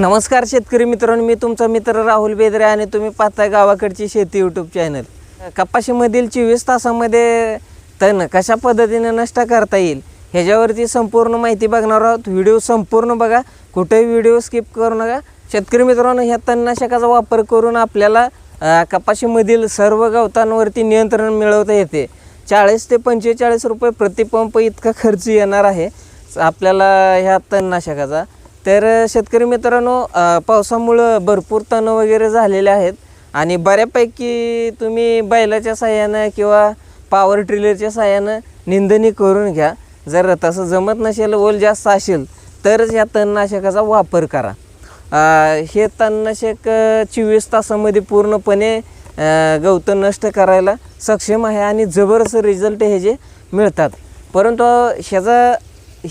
नमस्कार शेतकरी मित्रांनो मी तुमचा मित्र राहुल बेदरे आणि तुम्ही पाहताय गावाकडची शेती यूट्यूब चॅनल कपाशीमधील चोवीस तासामध्ये तण कशा पद्धतीने नष्ट करता येईल ह्याच्यावरती संपूर्ण माहिती बघणार आहोत. व्हिडिओ संपूर्ण बघा कुठेही व्हिडिओ स्किप करू नका. शेतकरी मित्रांनो ह्या तणनाशकाचा वापर करून आपल्याला कपाशीमधील सर्व गवतांवरती नियंत्रण मिळवता येते. चाळीस ते पंचेचाळीस रुपये प्रतिपंप इतका खर्च येणार आहे. आपल्याला ह्या तणनाशकाचा तर शेतकरी मित्रांनो पावसामुळं भरपूर तण वगैरे झालेले आहेत आणि बऱ्यापैकी तुम्ही बैलाच्या साह्यानं किंवा पॉवर ट्रिलरच्या साह्यानं निंदणी करून घ्या. जर तसं जमत नसेल ओल जास्त असेल तरच या तणनाशकाचा वापर करा. आ, हे तणनाशक चोवीस तासामध्ये पूर्णपणे गवतं नष्ट करायला सक्षम आहे आणि जबरदस्त रिझल्ट हे जे मिळतात. परंतु ह्याचा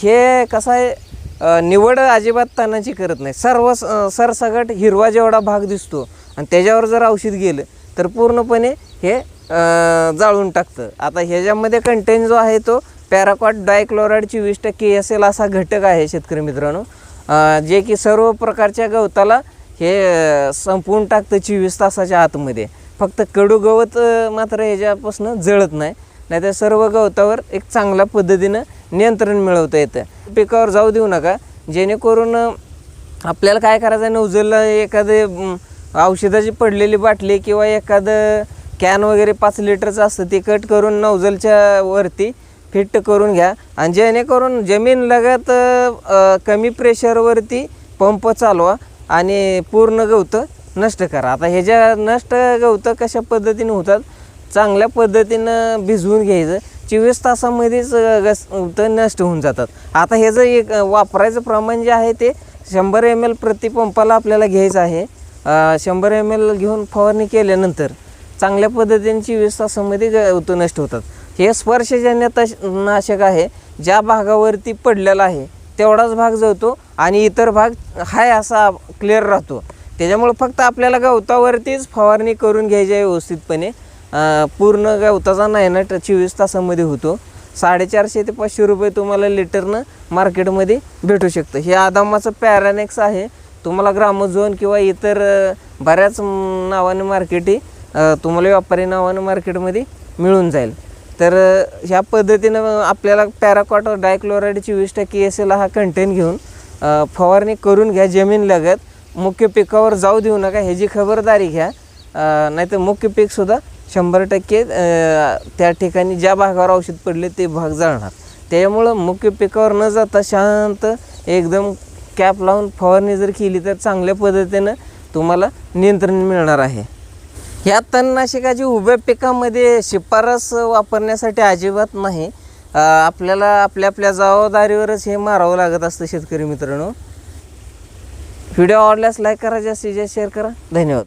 हे कसं आहे निवड अजिबात तानाची करत नाही. सर्व स- हिरवा जेवढा भाग दिसतो आणि त्याच्यावर जर औषध गेलं तर पूर्णपणे हे जाळून टाकतं. आता ह्याच्यामध्ये कंटेंट जो आहे तो पॅराकॉट डायक्लोराईडची चोवीस टक्के असेल असा घटक आहे शेतकरी मित्रांनो. जे की सर्व प्रकारच्या गवताला हे संपवून टाकतं चोवीस तासाच्या आतमध्ये. फक्त कडू गवत मात्र ह्याच्यापासून जळत नाही. नाहीतर सर्व गवतावर एक चांगल्या पद्धतीनं नियंत्रण मिळवता येतं. पिकावर जाऊ देऊ नका. जेणेकरून आपल्याला काय करायचं आहे नवजलला एखादे औषधाची पडलेली बाटली किंवा एखादं कॅन वगैरे पाच लिटरचं असतं ते कट करून नवजलच्या वरती फिट करून घ्या. आणि जेणेकरून जमीन लगत कमी प्रेशरवरती पंप चालवा आणि पूर्ण गवतं नष्ट करा. आता ह्याच्या नष्ट गवतं कशा पद्धतीने होतात चांगल्या पद्धतीनं भिजवून घ्यायचं. चोवीस तासामध्येच गस गवतं नष्ट होऊन जातात. आता हे जर एक वापरायचं प्रमाण जे आहे ते शंभर एम एल प्रतिपंपाला आपल्याला घ्यायचं आहे. शंभर एम एल घेऊन फवारणी केल्यानंतर चांगल्या पद्धतीने चोवीस तासामध्ये गवतं नष्ट होतात. हे स्पर्शजन्य तश नाशक आहे ज्या भागावरती पडलेला आहे तेवढाच भाग जळतो आणि इतर भाग हाय असा क्लिअर राहतो. त्याच्यामुळं फक्त आपल्याला गवतावरतीच फवारणी करून घ्यायची आहे व्यवस्थितपणे. पूर्ण गवताचा नायनाट चोवीस तासामध्ये होतो. साडेचारशे ते पाचशे रुपये तुम्हाला लिटरनं मार्केटमध्ये भेटू शकतं. हे आदामाचं पॅरानेक्स आहे. तुम्हाला ग्रामोझोन किंवा इतर बऱ्याच नावाने मार्केटी तुम्हाला व्यापारी नावानं मार्केटमध्ये मिळून जाईल. तर ह्या पद्धतीनं आपल्याला पॅराकॉट डायक्लोराईड चोवीस टक्के एल हा कंटेन घेऊन फवारणी करून घ्या जमीन लगत. मुख्य पिकावर जाऊ देऊ नका ह्याची खबरदारी घ्या. नाहीतर मुख्य पीकसुद्धा शंभर टक्के त्या ठिकाणी ज्या भागावर औषध पडले ते भाग जाळणार. त्यामुळं मुख्य पिकावर न जाता शांत एकदम कॅप लावून फवारणी जर केली तर चांगल्या पद्धतीनं तुम्हाला नियंत्रण मिळणार आहे. ह्या तणनाशकाची उभ्या पिकामध्ये शिफारस वापरण्यासाठी अजिबात नाही. आपल्याला आपल्या आपल्या जबाबदारीवरच हे मारावं लागत असतं शेतकरी मित्रांनो. व्हिडिओ आवडल्यास लाईक करा जास्तीत जास्त शेअर करा. धन्यवाद.